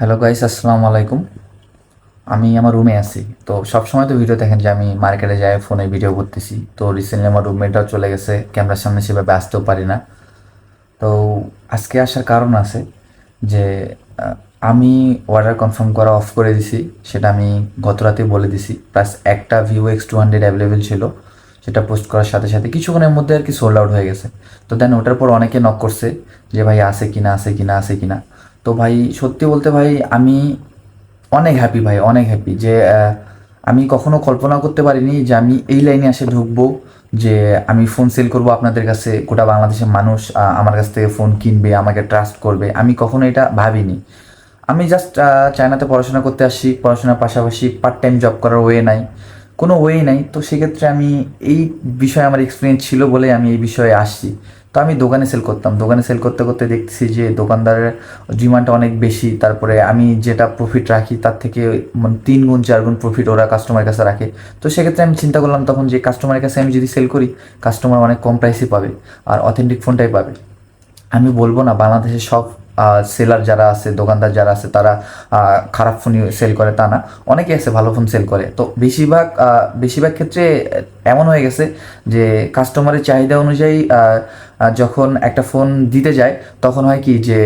Hello guys আসসালামু আলাইকুম আমি আমার রুমে আছি। তো সবসময় তো ভিডিও দেখেন যে আমি মার্কেটে যাই ফোনে ভিডিও করতেছি। তো রিসেন্টলি আমার রুমমেটটাও চলে গেছে। ক্যামেরার সামনে সেভাবে আসতেও পারি না। তো আজকে আসার কারণ আছে যে আমি অর্ডার কনফার্ম করা অফ করে দিছি। সেটা আমি গত রাতে বলে দিছি। প্লাস একটা Vivo X two hundred available ছিল। সেটা পোস্ট করার সাথে সাথে কিছুক্ষণের মধ্যে আর কি সোল্ড আউট হয়ে গেছে। তো দেন ওটার পর অনেকে নক করছে যে, ভাই আসে কিনা আসে কিনা আসে কিনা? তো ভাই, সত্যি বলতে ভাই, আমি অনেক হ্যাপি ভাই, অনেক হ্যাপি যে আমি কখনো কল্পনা করতে পারিনি যে আমি এই লাইনে এসে ঢুকবো যে আমি ফোন সেল করব আপনাদের কাছে। গোটা বাংলাদেশের মানুষ আমার কাছ থেকে ফোন কিনবে, আমাকে ট্রাস্ট করবে। আমি কখনো এটা ভাবিনি। আমি জাস্ট চায়নাতে পড়াশোনা করতে আসছি পড়াশোনার পাশাপাশি পার্ট টাইম জব করার ওয়ে নাই। কোনো ওয়ে নাই। তো সেক্ষেত্রে আমি এই বিষয়ে আমার এক্সপিরিয়েন্স ছিল বলে আমি এই বিষয়ে আসছি। তো আমি দোকানে সেল করতাম। দোকানে সেল করতে করতে দেখতেছি যে দোকানদারের ডিমান্ডটা অনেক বেশি। তারপরে আমি যেটা প্রফিট রাখি, তার থেকে মানে তিন গুণ, চার গুণ প্রফিট ওরা কাস্টমারের কাছে রাখে। তো সেক্ষেত্রে আমি চিন্তা করলাম তখন যে কাস্টমারের কাছে আমি যদি সেল করি কাস্টমার অনেক কম প্রাইসে পাবে আর অথেন্টিক ফোনটাই পাবে। আমি বলব না, বাংলাদেশের সব সেলার যারা আছে, দোকানদার যারা আছে, তারা খারাপ ফোন সেল করে, তা না। অনেকে আছে ভালো ফোন সেল করে। তো বেশিরভাগ বেশিরভাগ ক্ষেত্রে এমন হয়ে গেছে যে কাস্টমারের চাহিদা অনুযায়ী যখন একটা ফোন দিতে যায়, তখন হয় কি যে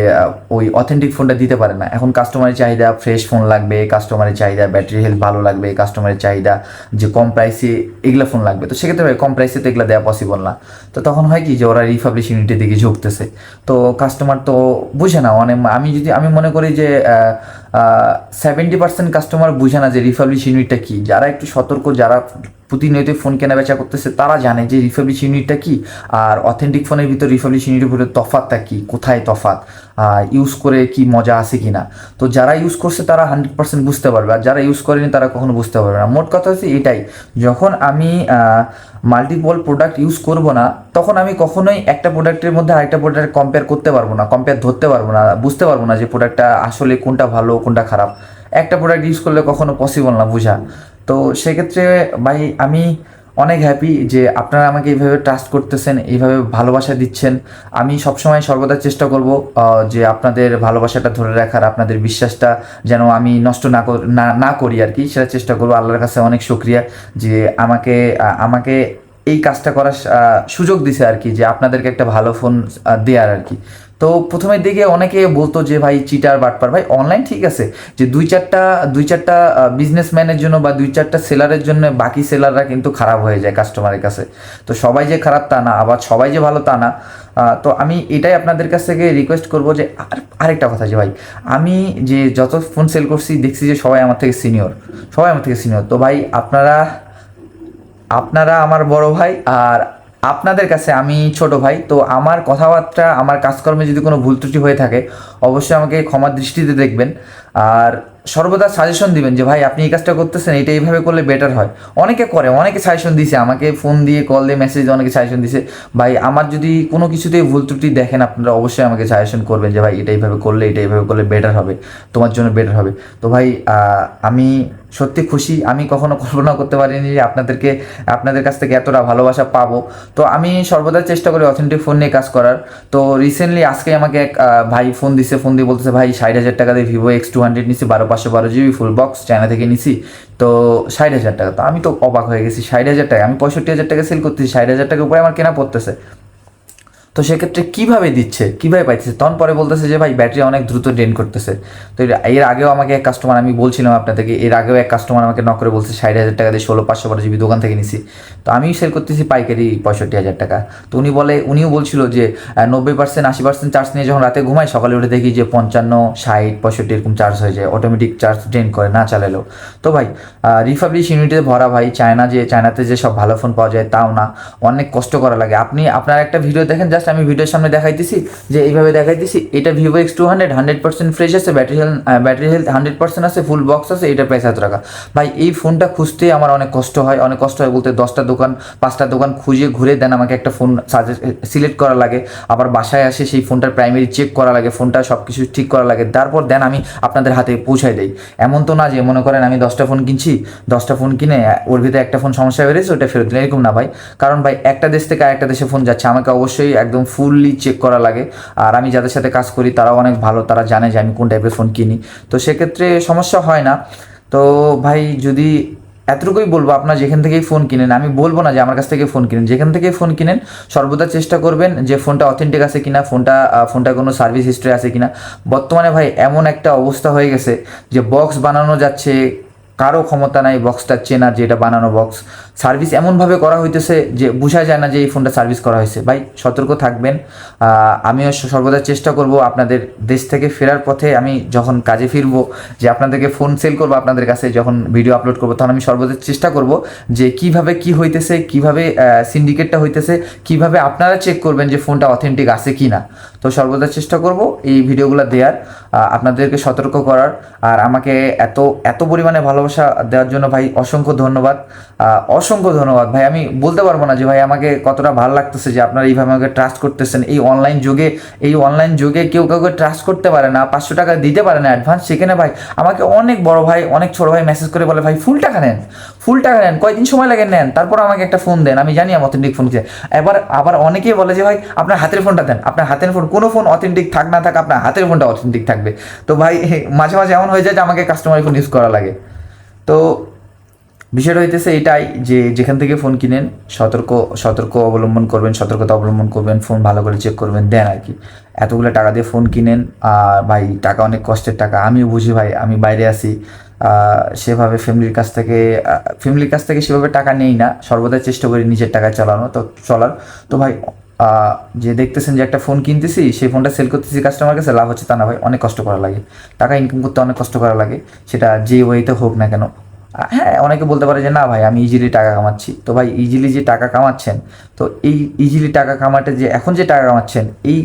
ওই অথেন্টিক ফোনটা দিতে পারে না। এখন কাস্টমারের চাহিদা ফ্রেশ ফোন লাগবে কাস্টমারের চাহিদা ব্যাটারি হেলথ ভালো লাগবে কাস্টমারের চাহিদা, যে কম প্রাইসে এগুলো ফোন লাগবে। তো সেক্ষেত্রে ভাই, কম প্রাইসে তো এগুলো দেওয়া পসিবল না। তো তখন হয় কি যে, ওরা রিফাবলিশ ইউনিটের দিকে ঝুঁকতেছে। তো কাস্টমার তো বুঝে না অনেক আমি যদি, আমি মনে করি যে সেভেন্টি পার্সেন্ট কাস্টমার বুঝে না যে রিফাবলিশ ইউনিটটা কী। যারা একটু সতর্ক, যারা প্রতিনিয়ত ফোন কেনা বেচা করতেছে, তারা জানে যে রিফাবলিশ ইউনিটটা কী। আর অথেন্টিক ফোনের ভিতর রিফাবলিশ ইউনিটের ভিতরে তফাতটা কী? কোথায় তফাত? ইউজ করে কি মজা আছে কি না তো যারা ইউজ করছে তারা হান্ড্রেড পার্সেন্ট বুঝতে পারবে, আর যারা ইউজ করেনি তারা কখনো বুঝতে পারবে না। মোট কথা হচ্ছে এটাই, যখন আমি মাল্টিপল প্রোডাক্ট ইউজ করব না, তখন আমি কখনোই একটা প্রোডাক্টের মধ্যে আরেকটা প্রোডাক্ট কম্পেয়ার করতে পারব না কম্পেয়ার ধরতে পারব না, বুঝতে পারব না যে প্রোডাক্টটা আসলে কোনটা ভালো, কোনটা খারাপ। একটা প্রোডাক্ট ইউজ করলে কখনো পসিবল না, বোঝা। তো সেক্ষেত্রে ভাই, আমি অনেক হ্যাপি যে আপনারা আমাকে এইভাবে ট্রাস্ট করতেছেন, এইভাবে ভালোবাসা দিচ্ছেন। আমি সবসময় সর্বদা চেষ্টা করব যে আপনাদের ভালোবাসাটা ধরে রাখার, আপনাদের বিশ্বাসটা যেন আমি নষ্ট না না করি আর কি, সেটা চেষ্টা করব। আল্লাহর কাছে অনেক শুক্রিয়া যে আমাকে আমাকে এই কাজটা করার সুযোগ দিছে আর কি, যে আপনাদেরকে একটা ভালো ফোন দেওয়ার আর কি। তো প্রথমের দিকে অনেকে বলতো যে, ভাই চিটার বাটপার। ভাই অনলাইন ঠিক আছে, যে দুই চারটা দুই চারটা বিজনেসম্যানের জন্য বা দুই চারটা সেলারের জন্য বাকি সেলাররা কিন্তু খারাপ হয়ে যায় কাস্টমারের কাছে। তো সবাই যে খারাপ তা না, আবার সবাই যে ভালো তা না। তো আমি এটাই আপনাদের কাছ থেকে রিকোয়েস্ট করব যে, আর- আরেকটা কথা যে, ভাই, আমি যে যত ফোন সেল করছি, দেখছি যে সবাই আমার থেকে সিনিয়র সবাই আমার থেকে সিনিয়র তো ভাই, আপনারা আপনারা আমার বড় ভাই আর আপনাদের কাছে আমি ছোট ভাই, তো আমার কথাবার্তা, আমার কাজকর্মে যদি কোনো ভুল ত্রুটি হয়ে থাকে, অবশ্যই আমাকে ক্ষমার দৃষ্টিতে দেখবেন। আর সর্বদা সাজেশন দিবেন যে, ভাই, আপনি এই কাজটা করতেছেন, এটা এইভাবে করলে বেটার হয়। অনেকে করে, অনেকে সাজেশন দিছে, আমাকে ফোন দিয়ে কল দিয়ে মেসেজ অনেকে সাজেশন দিছে। ভাই, আমার যদি কোনো কিছুতেই ভুল ত্রুটি দেখেন, আপনারা অবশ্যই আমাকে সাজেশন করবেন যে, ভাই, এটা এইভাবে করলে, এটা এইভাবে করলে বেটার হবে, তোমার জন্য বেটার হবে। তো ভাই আমি সত্যি খুশি, আমি কখনো কল্পনা করতে পারিনি যে, আপনাদেরকে, আপনাদের কাছ থেকে এতটা ভালোবাসা পাবো। তো আমি সর্বদা চেষ্টা করি অথেন্টিক ফোন নিয়ে কাজ করার। তো রিসেন্টলি আজকে আমাকে এক ভাই ফোন দিছে ফোন দিয়ে বলতেছে, ভাই, ষাট হাজার টাকা দিয়ে ভিভো এক্স টু হান্ড্রেড নিছি বারো পাঁচশো বারো জিবি ফুল বক্স চায়না থেকে নিছি, তো ষাট হাজার টাকা। তো আমি তো অবাক হয়ে গেছি, ষাট হাজার টাকা আমি পঁয়ষট্টি হাজার টাকা সেল করতেছি, ষাট হাজার টাকার উপরে আমার কেনা পড়তেছে। তো সেক্ষেত্রে কীভাবে দিচ্ছে? কীভাবে পাইতেছে? তখন পরে বলতেছে যে, ভাই, ব্যাটারি অনেক দ্রুত ড্রেন করতেছে। তো এর- আগেও আমাকে এক কাস্টমার আমি বলছিলাম আপনাদেরকে, এর আগেও এক কাস্টমার আমাকে নক করে বলছে, ষাট হাজার টাকা দিয়ে ষোলো পাঁচশো বারো জিবি দোকান থেকে নিছি। তো আমি সেল করতেছি পাইকারি পঁয়ষট্টি হাজার টাকা। তো উনি বলে, উনিও বলছিল যে নব্বই পার্সেন্ট আশি পার্সেন্ট চার্জ নিয়ে যখন রাতে ঘুমাই, সকালে উঠে দেখি যে, পঞ্চান্ন, ষাট, পঁয়ষট্টি এরকম চার্জ হয়ে যায়। অটোমেটিক চার্জ ড্রেন করে, না চালালেও। তো ভাই রিফাবলিশ ইউনিটে ভরা ভাই, চায়না যে, চায়নাতে যে সব ভালো ফোন পাওয়া যায়, তাও না। অনেক কষ্ট করা লাগে। আপনি, আপনার একটা ভিডিও দেখেন জাস্ট আমি ভিডিওর সামনে দেখাইতেছি, যে এইভাবে দেখাইতেছি, এটা Vivo X two hundred hundred percent fresh আছে battery health battery health hundred percent আছে ফুল বক্স আছে, এটা প্রাইস এত টাকা। ভাই, এই ফোনটা খুঁজতে আমার অনেক কষ্ট হয়, অনেক কষ্ট হয় বলতে দশটা দোকান, পাঁচটা দোকান খুঁজে ঘুরে দেন আমাকে একটা ফোন সাজেস্ট সিলেক্ট করা লাগে। আবার বাসায় আসে সেই ফোনটার প্রাইমারি চেক করা লাগে ফোনটা সব কিছু ঠিক করা লাগে। তারপর দেন আমি আপনাদের হাতে পৌঁছাই দেই। এমন তো না যে, মনে করেন আমি দশটা ফোন কিনছি, দশটা ফোন কিনে ওর ভিতরে একটা ফোন সমস্যা বেড়েছে, ওটা ফেরত দিলে এরকম না ভাই। কারণ ভাই, একটা দেশ থেকে আরেকটা দেশে ফোন যাচ্ছে, আমাকে অবশ্যই এক একদম ফুললি চেক করা লাগে। আর আমি যাদের সাথে কাজ করি, তারাও অনেক ভালো, তারা জানে যে আমি কোন টাইপের ফোন কিনি। তো সেক্ষেত্রে সমস্যা হয় না। তো ভাই, যদি এতটুকুই বলব, আপনার যেখান থেকেই ফোন কিনেন, আমি বলব না যে আমার কাছ থেকে ফোন কিনেন। যেখান থেকে ফোন কিনেন, সর্বদা চেষ্টা করবেন যে ফোনটা অথেন্টিক আছে কিনা ফোনটা ফোনটা কোনো সার্ভিস হিস্ট্রি আছে কিনা। বর্তমানে ভাই, এমন একটা অবস্থা হয়ে গেছে যে বক্স বানানো যাচ্ছে, কারও ক্ষমতা নাই বক্সটা চেনা যেটা বানানো বক্স সার্ভিস এমনভাবে করা হইতেছে যে বোঝা যায় না যে এই ফোনটা সার্ভিস করা হয়েছে। ভাই, সতর্ক থাকবেন। আমিও সর্বদা চেষ্টা করব আপনাদের দেশ থেকে ফেরার পথে আমি যখন কাজে ফিরবো, যে আপনাদেরকে ফোন সেল করব, আপনাদের কাছে যখন ভিডিও আপলোড করব, তখন আমি সর্বদা চেষ্টা করব যে কীভাবে কি হইতেছে, কীভাবে সিন্ডিকেটটা হইতেছে, কীভাবে আপনারা চেক করবেন যে ফোনটা অথেন্টিক আছে কি না তো সর্বদা চেষ্টা করব এই ভিডিওগুলো দেওয়ার আপনাদেরকে সতর্ক করার। আর আমাকে এত এত পরিমাণে ভালোবাসা দেওয়ার জন্য ভাই অসংখ্য ধন্যবাদ। অসংখ্য ধন্যবাদ ভাই। আমি বলতে পারব না যে ভাই আমাকে কতটা ভালো লাগতেছে যে আপনারা এইভাবে আমাকে ট্রাস্ট করতেছেন। এই অনলাইন যুগে, এই অনলাইন যুগে কেউ কাউকে ট্রাস্ট করতে পারে না, পাঁচশো টাকা দিতে পারে না অ্যাডভান্স সেখানে ভাই আমাকে অনেক বড় ভাই, অনেক ছোট ভাই মেসেজ করে বলে, ভাই ফুল টাকা নেন ফুল টাকা নেন, কয়দিন সময় লাগে নেন, তারপর আমাকে একটা ফোন দেন। আমি জানি আমি অথেন্টিক ফোন কিনে এবার, আবার অনেকেই বলে যে ভাই, আপনার হাতের ফোনটা দেন, আপনার হাতের ফোন কোনো ফোন অথেন্টিক থাক না থাক, আপনার হাতের ফোনটা অথেন্টিক থাকবে। তো ভাই, মাঝে মাঝে এমন হয়ে যায় যে আমাকে কাস্টমার ফোন ইউজ করা লাগে। তো বিষয়টা হইতেছে এটাই যে যেখান থেকে ফোন কিনেন সতর্ক সতর্ক অবলম্বন করবেন সতর্কতা অবলম্বন করবেন ফোন ভালো করে চেক করবেন দেন আর কি। এতগুলো টাকা দিয়ে ফোন কিনেন আর ভাই টাকা অনেক কষ্টের টাকা আমিও বুঝি ভাই আমি বাইরে আহ, সেভাবে ফ্যামিলির কাছ থেকে ফ্যামিলির কাছ থেকে সেভাবে টাকা নেই না সর্বদা চেষ্টা করি নিজের টাকায় চালানো তো চলার। তো ভাই যে দেখতেছেন যে একটা ফোন কিনতেছি সেই ফোনটা সেল করতেছি কাস্টমার কাছে লাভ হচ্ছে তা না ভাই অনেক কষ্ট করা লাগে। টাকা ইনকাম করতে অনেক কষ্ট করা লাগে সেটা যে ওয়েতে হোক না কেন। হ্যাঁ অনেকে বলতে পারে যে, না ভাই, আমি ইজিলি টাকা কামাচ্ছি। তো ভাই ইজিলি যে টাকা কামাচ্ছেন, তো এই ইজিলি টাকা কামাতে যে এখন যে টাকা কামাচ্ছেন, এই